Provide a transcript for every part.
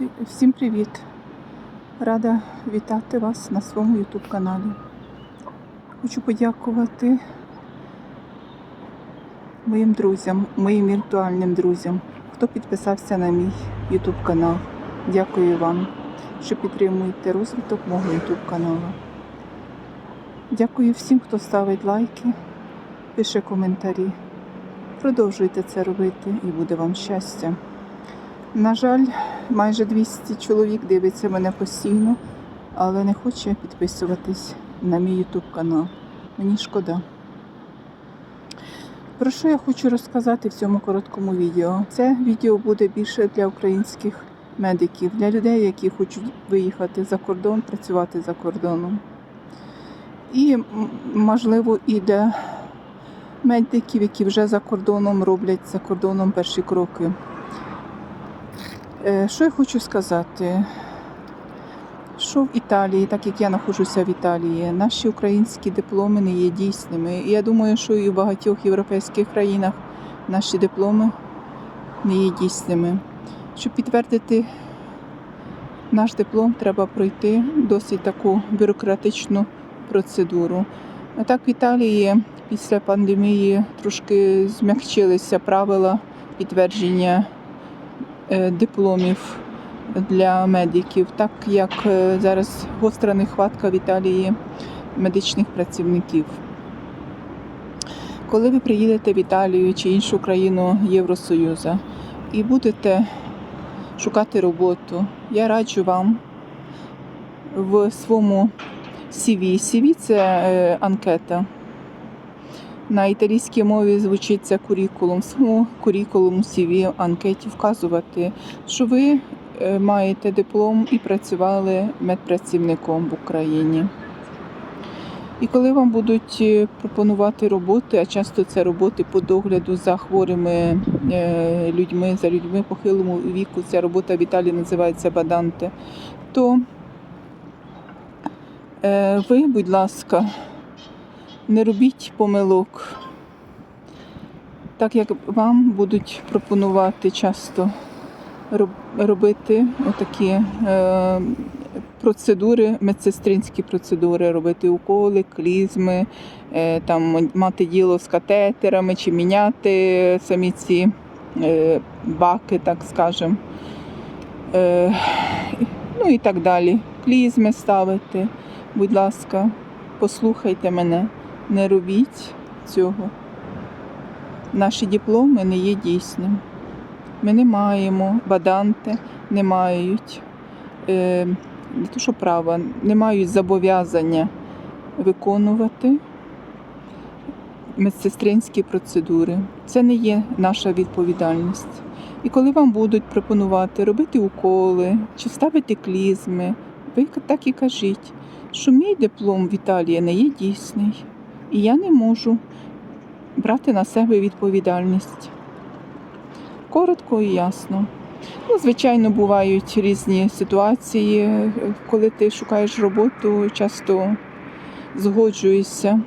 Всі- Всім привіт! Рада вітати вас на своєму YouTube каналі. Хочу подякувати моїм друзям, моїм віртуальним друзям, хто підписався на мій YouTube канал. Дякую вам, що підтримуєте розвиток мого YouTube каналу. Дякую всім, хто ставить лайки, пише коментарі. Продовжуйте це робити і буде вам щастя. На жаль, майже 200 чоловік дивиться мене постійно, але не хоче підписуватись на мій YouTube канал. Мені шкода. Про що я хочу розказати в цьому короткому відео? Це відео буде більше для українських медиків, для людей, які хочуть виїхати за кордон, працювати за кордоном. І, можливо, і для медиків, які вже за кордоном роблять за кордоном перші кроки. Е, Що я хочу сказати? Що в Італії, так як я знаходжуся в Італії, наші українські дипломи не є дійсними. І я думаю, що і в багатьох європейських країнах наші дипломи не є дійсними. Щоб підтвердити наш диплом, треба пройти досить таку бюрократичну процедуру. А так в Італії після пандемії трошки змягчилися правила підтвердження дипломів для медиків, так як е, зараз гостра нехватка в Італії медичних працівників. Коли ви приїдете в Італію чи іншу країну Євросоюзу і будете шукати роботу, я раджу вам в своєму CV. CV – це е, анкета. На італійській мові звучить це курікулум. В своєму курікулуму CV анкеті вказувати, що ви е, маєте диплом і працювали медпрацівником в Україні. І коли вам будуть е, пропонувати роботи, а часто це роботи по догляду за хворими е, людьми, за людьми похилому віку, ця робота в Італії називається баданте, то ви, будь ласка, не робіть помилок, так як вам будуть пропонувати часто робити отакі е, процедури, медсестринські процедури, робити уколи, клізми, е, там мати діло з катетерами чи міняти самі ці е, баки, так скажемо. Е, ну і так далі. Клізми ставити, будь ласка, послухайте мене, не робіть цього. Наші дипломи не є дійсними. Ми не маємо, баданти не мають е, не то, що права, не мають зобов'язання виконувати медсестринські процедури. Це не є наша відповідальність. І коли вам будуть пропонувати робити уколи чи ставити клізми, ви так і кажіть, що мій диплом в Італії не є дійсний, і я не можу брати на себе відповідальність. Коротко і ясно. Ну, звичайно, бувають різні ситуації, коли ти шукаєш роботу, часто згоджуєшся.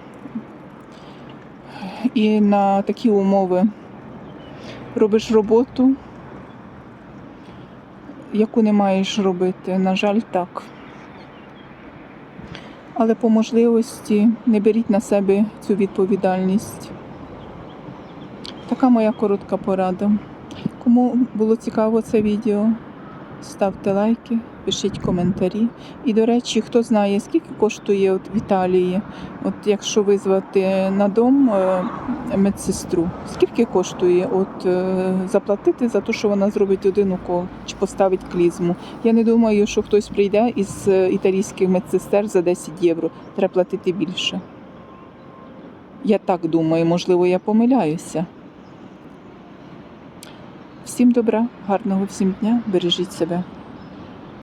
І на такі умови робиш роботу, яку не маєш робити. На жаль, так. Але по можливості не беріть на себе цю відповідальність. Така моя коротка порада. Кому було цікаво це відео, ставте лайки, пишіть коментарі. І, до речі, хто знає, скільки коштує от в Італії, от якщо визвати на дом е, медсестру, скільки коштує от, е, заплатити за те, що вона зробить один укол чи поставить клізму. Я не думаю, що хтось прийде із е, італійських медсестер за 10 євро. Треба платити більше. Я так думаю, можливо, я помиляюся. Всім добра, гарного всім дня, бережіть себе.